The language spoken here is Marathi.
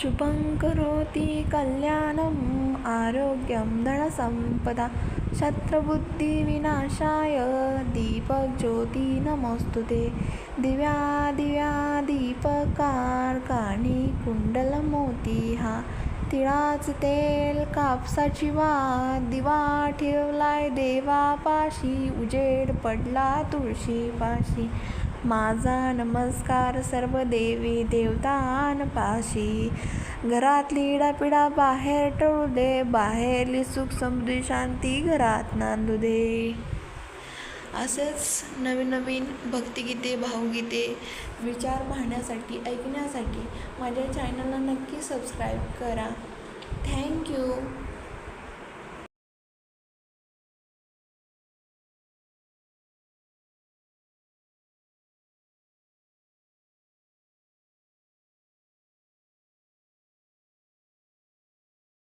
शुभं करोति कल्याणम् आरोग्यं धनसम्पदा शत्रुबुद्धिविनाशाय दीपज्योती नमोऽस्तु ते। दिव्या दिव्या दीपकारकाणी कुंडलमोती हा तिळाचं तेल कापसाची वा दिवा ठेवलाय देवापाशी उजेड पडला तुळशीपाशी। माझा नमस्कार सर्व देवी देवतांपाशी. घरातली इडापिडा बाहेर टळू दे बाहेरली सुख समृद्धी शांती घरात नांदू दे. असेच नवीन नवीन भक्तिगीते भावगीते विचार पाहण्यासाठी ऐकण्यासाठी माझ्या चॅनलला नक्की सबस्क्राईब करा. थँक्यू